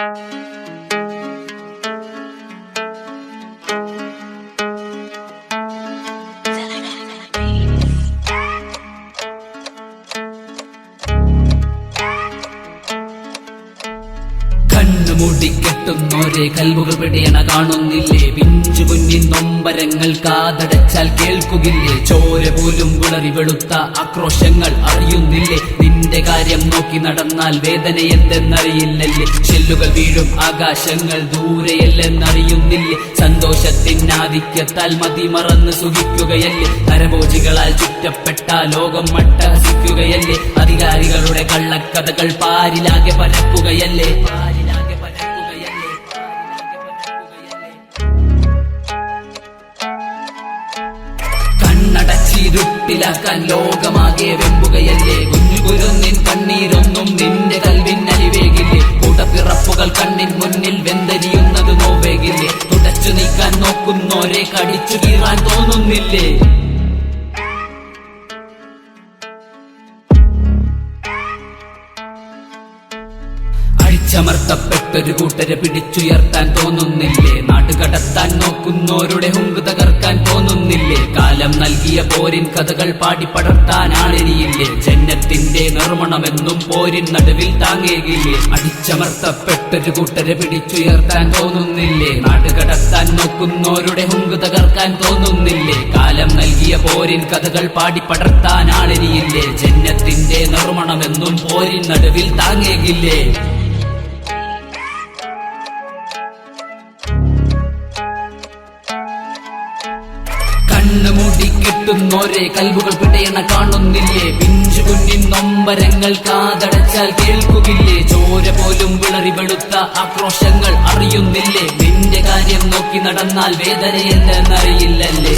Thank you. കെട്ടുന്നോരെ കൽവുകൾ പിടിയണ കാണുന്നില്ലേ? പിഞ്ചു കുഞ്ഞിൻ നൊമ്പരങ്ങൾ കാതടച്ചാൽ കേൾക്കുകില്ലേ? ചോര പോലും വിളറി വെളുത്ത ആക്രോശങ്ങൾ അറിയുന്നില്ലേ? നിന്റെ കാര്യം നോക്കി നടന്നാൽ വേദന എന്തെന്നറിയില്ലല്ലേ? ചെല്ലുകൾ വീഴും ആകാശങ്ങൾ ദൂരെയല്ലെന്നറിയുന്നില്ലേ? സന്തോഷത്തിനാധിക്യത്താൽ മതി മറന്ന് സുഖിക്കുകയല്ലേ? നരഭോജികളാൽ ചുറ്റപ്പെട്ട ലോകം മട്ടഹസിക്കുകയല്ലേ അധികാരികളുടെ കള്ളക്കഥകൾ പാരിലാകെ പരക്കുകയല്ലേ? കണ്ണടച്ചിരുട്ടിലാക്കാൻ ലോകമാകെ വെമ്പുകയല്ലേ? കുഞ്ഞു കുരുന്നിൻ കണ്ണീരൊന്നും നിന്റെ കൽവിൻ അലിവേകില്ലേ കൂട്ടപ്പിറപ്പുകൾ കണ്ണിൻ മുന്നിൽ വെന്തരിയുന്നത് നോവേകില്ലേ? തുടച്ചു നീക്കാൻ നോക്കുന്നോരെ കടിച്ചു കീറാൻ തോന്നുന്നില്ലേ? അടിച്ചമർത്തപ്പെട്ടൊരു കൂട്ടരെ പിടിച്ചുയർത്താൻ തോന്നുന്നില്ലേ? നാട്ടുകടത്താൻ നോക്കുന്നോരുടെ തോന്നുന്നില്ലേ കാലം നൽകിയ പോരിൻ കഥകൾ പാടി പടർത്താനാണിനിയില്ലേ ജന്നത്തിന്റെ നിർമ്മണമെന്നും പോരിൻ നടുവിൽ താങ്ങേകില്ലേ? അടിച്ചമർത്തപ്പെട്ടൊരു കൂട്ടരെ പിടിച്ചുയർത്താൻ തോന്നുന്നില്ലേ? നാടുകടത്താൻ നോക്കുന്നോരുടെ ഹുങ്ക് തകർക്കാൻ തോന്നുന്നില്ലേ? കാലം നൽകിയ പോരിൻ കഥകൾ പാടി പടർത്താനാളിനിയില്ലേ ജന്നത്തിന്റെ നിർമ്മണമെന്നും പോരിൻ നടുവിൽ താങ്ങേകില്ലേ? കണ്ണുമൂടി കിട്ടുന്നോരെ കൽവുകൾ പിടയണ കാണുന്നില്ലേ? പിഞ്ചു കുഞ്ഞിൻ നൊമ്പരങ്ങൾ കാതടച്ചാൽ കേൾക്കുകില്ലേ ചോര പോലും വിളറി വെളുത്ത ആക്രോശങ്ങൾ അറിയുന്നില്ലേ? നിന്റെ കാര്യം നോക്കി നടന്നാൽ വേദന എന്തെന്നറിയില്ലല്ലേ